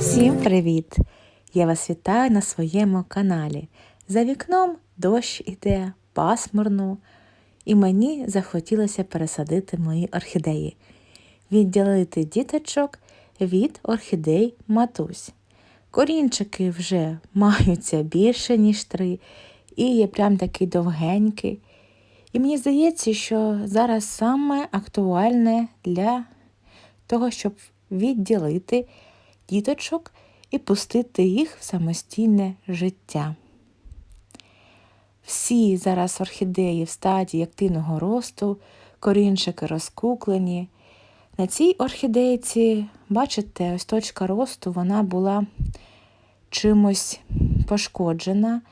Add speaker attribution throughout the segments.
Speaker 1: Всім привіт! Я вас вітаю на своєму каналі. За вікном дощ іде, пасмурно, і мені захотілося пересадити мої орхідеї, відділити діточок від орхідей матусь. Корінчики вже маються більше, ніж три, і є прям такий довгенький. І мені здається, що зараз саме актуальне для того, щоб відділити діточок і пустити їх в самостійне життя. Всі зараз орхідеї в стадії активного росту, корінчики розкуклені. На цій орхідейці, бачите, ось точка росту вона була чимось пошкоджена.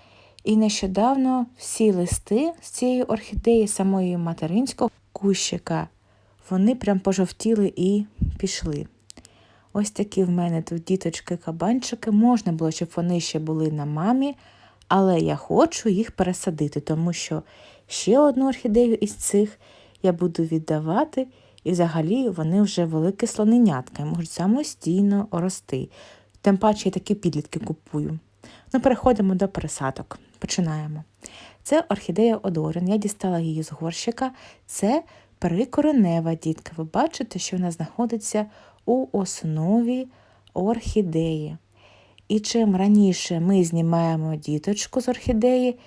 Speaker 1: І нещодавно всі листи з цієї орхідеї, самої материнського кущика, вони прям пожовтіли і пішли. Ось такі в мене тут діточки-кабанчики. Можна було, щоб вони ще були на мамі, але я хочу їх пересадити, тому що ще одну орхідею із цих я буду віддавати, і взагалі вони вже великі слоненятка, можуть самостійно рости. Тим паче я такі підлітки купую. Ну, переходимо до пересадок. Починаємо. Це орхідея Одорін. Я дістала її з горщика. Це прикоренева дітка. Ви бачите, що вона знаходиться у основі орхідеї. І чим раніше ми знімаємо діточку з орхідеї,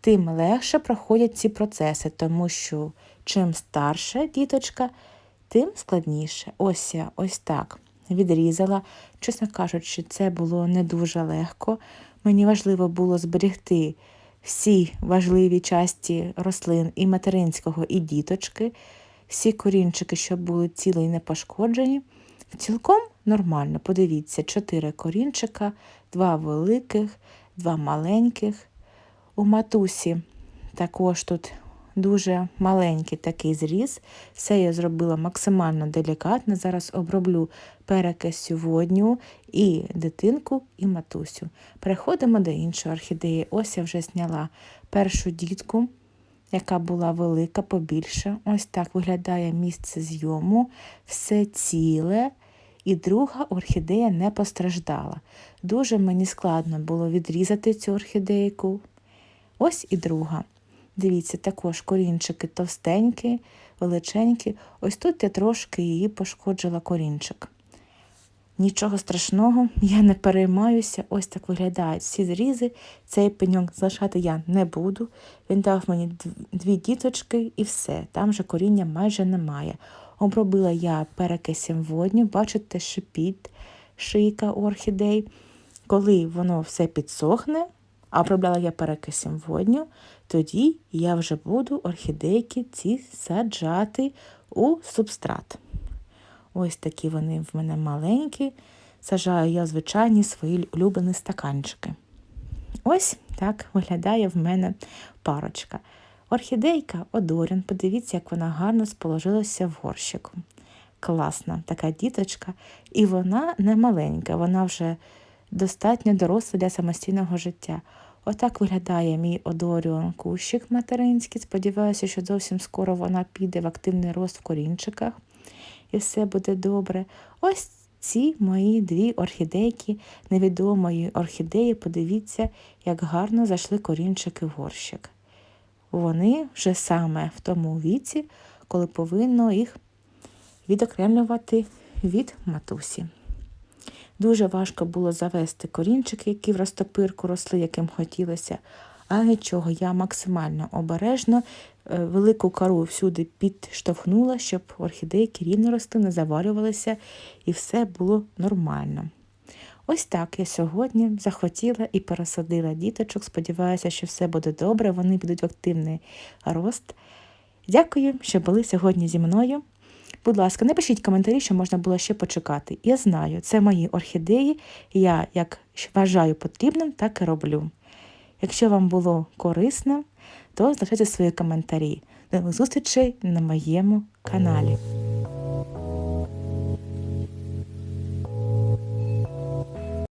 Speaker 1: тим легше проходять ці процеси, тому що чим старша діточка, тим складніше. Ось я ось так відрізала. Чесно кажучи, це було не дуже легко. Мені важливо було зберегти всі важливі часті рослин і материнського, і діточки, всі корінчики, щоб були цілі і не пошкоджені. Цілком нормально. Подивіться, чотири корінчика, два великих, два маленьких. У матусі також тут дуже маленький такий зріз. Все я зробила максимально делікатно. Зараз оброблю перекисю водню і дитинку, і матусю. Переходимо до іншої орхідеї. Ось я вже зняла першу дітку, яка була велика, побільше. Ось так виглядає місце зйому, все ціле. І друга орхідея не постраждала. Дуже мені складно було відрізати цю орхідейку. Ось і друга. Дивіться, також корінчики товстенькі, величенькі. Ось тут я трошки її пошкоджила корінчик. Нічого страшного, я не переймаюся, ось так виглядають всі зрізи. Цей пеньок залишати я не буду. Він дав мені дві діточки і все. Там же коріння майже немає. Обробила я перекисем водню, бачите, шипіт, шийка орхідей. Коли воно все підсохне, а обробляла я перекисем водню, тоді я вже буду орхідейки ці саджати у субстрат. Ось такі вони в мене маленькі. Сажаю я звичайні свої улюблені стаканчики. Ось так виглядає в мене парочка. Орхідейка Одорін, подивіться, як вона гарно сположилася в горщику. Класна така діточка, і вона не маленька, вона вже достатньо доросла для самостійного життя. Отак виглядає мій Одоріон кущик материнський. Сподіваюся, що зовсім скоро вона піде в активний рост в корінчиках і все буде добре. Ось ці мої дві орхідейки невідомої орхідеї. Подивіться, як гарно зайшли корінчики в горщик. Вони вже саме в тому віці, коли повинно їх відокремлювати від матусі. Дуже важко було завести корінчики, які в розтопирку росли, яким хотілося. А нічого, я максимально обережно е, велику кару всюди підштовхнула, щоб орхідейки рівно росли, не заварювалися і все було нормально. Ось так я сьогодні захотіла і пересадила діточок. Сподіваюся, що все буде добре, вони підуть в активний рост. Дякую, що були сьогодні зі мною. Будь ласка, напишіть коментарі, що можна було ще почекати. Я знаю, це мої орхідеї, я як вважаю потрібним, так і роблю. Якщо вам було корисно, то залишайте свої коментарі. До зустрічей на моєму каналі.